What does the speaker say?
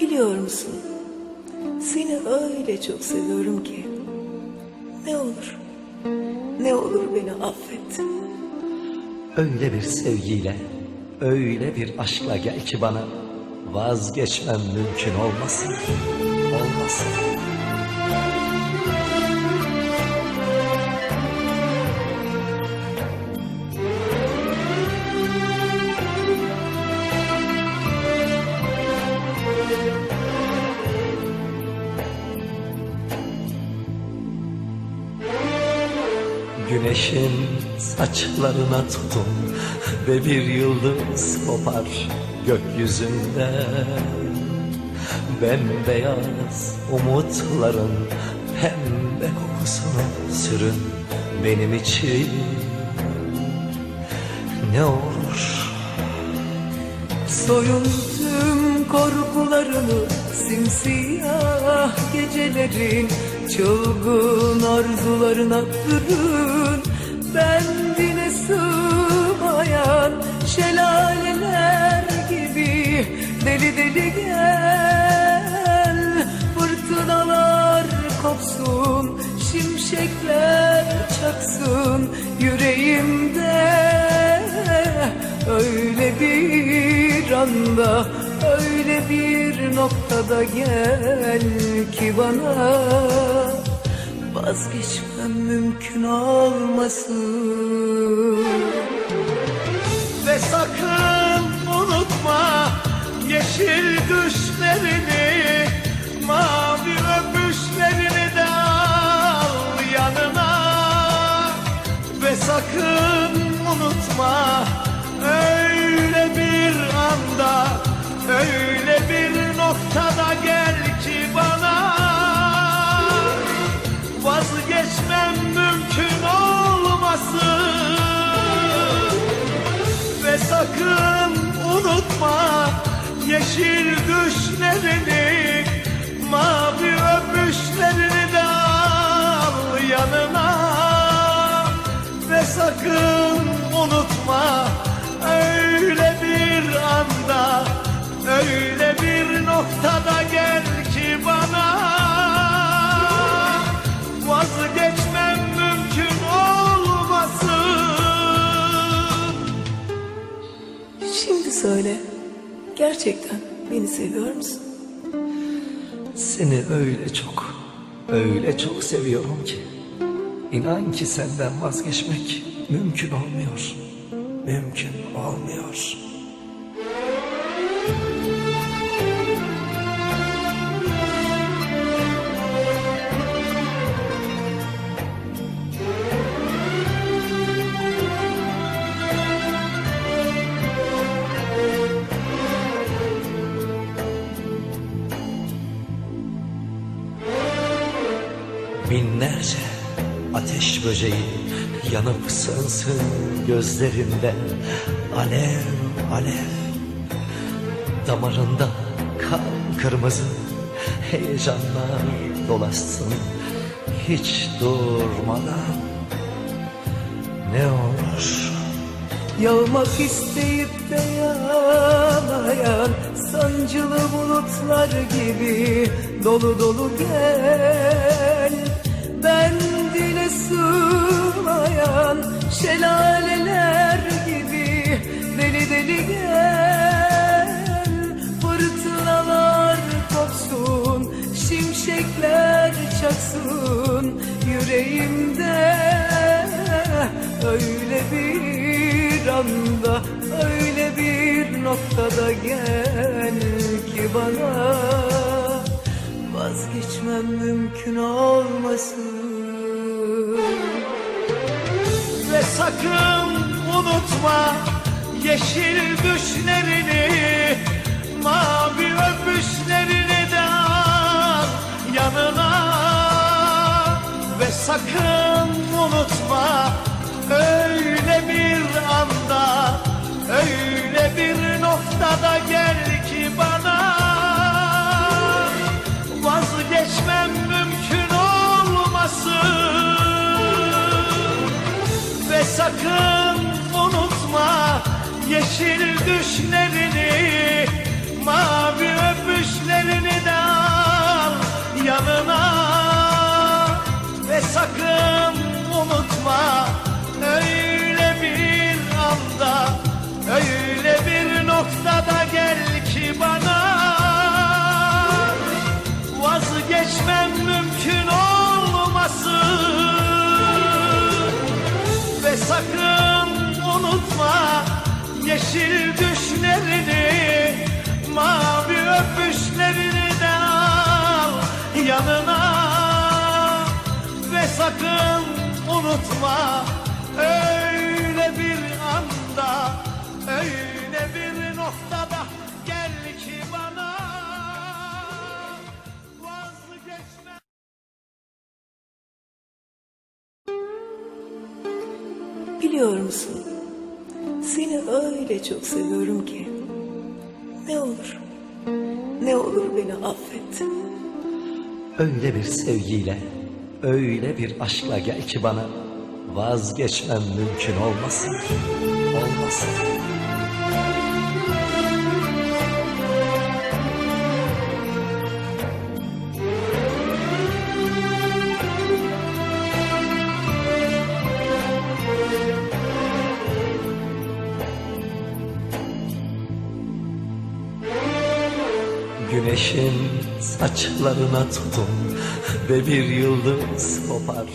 Biliyor musun? Seni öyle çok seviyorum ki. Ne olur, ne olur beni affet. Öyle bir sevgiyle, öyle bir aşkla gel ki bana vazgeçmem mümkün olmasın, olmasın. Güneşin saçlarına tutun ve bir yıldız kopar gökyüzünde. Bembeyaz umutların pembe kokusunu sürün benim için. Ne olur Soyun tüm korkularını simsiyah gecelerin çılgın arzularına bürün. Bendine sığmayan şelaleler gibi deli deli gel. Fırtınalar kopsun şimşekler çaksın yüreğimde. Öyle bir anda, öyle bir noktada gel ki bana Vazgeçmem mümkün olmasın. Ve sakın unutma yeşil düşlerini Mavi öpüşlerini de al yanına. Ve sakın unutma öyle bir anda Öyle bir noktada gel ki bana. Vazgeçmem mümkün olmasın. Ve sakın unutma yeşil düşlerini Mavi öpüşlerini de al yanına. Ve sakın unutma Şimdi söyle, gerçekten beni seviyor musun? Seni öyle çok, öyle çok seviyorum ki inan ki senden vazgeçmek mümkün olmuyor. Mümkün olmuyor. Binlerce ateş böceği yanıp sönsün gözlerinde. Alev alev. Damarında kan kırmızı. Heyecanlar dolaşsın. Hiç durmadan. Ne olur? Yağmak isteyip de yağmayan Sancılı bulutlar gibi Dolu dolu gel Ben dile sığmayan Şelaleler gibi Deli deli gel. Fırtınalar kopsun Şimşekler çaksın Yüreğimde. Öyle bir anda Öyle bir noktada gel ki bana Vazgeçmem mümkün olmasın. Ve sakın unutma yeşil düşlerini Mavi öpüşlerini de al yanına. Ve sakın unutma öyle bir anda Öyle bir noktada gel sakın unutma yeşil düşlerini Mavi öpüşlerini de al yanına. Ve sakın unutma öyle Biliyor musun? Seni öyle çok seviyorum ki. Ne olur, ne olur beni affet. Öyle bir sevgiyle, öyle bir aşkla gel ki bana vazgeçmem mümkün olmasın. Olmasın. Güneşin saçlarına tutun ve bir yıldız kopar.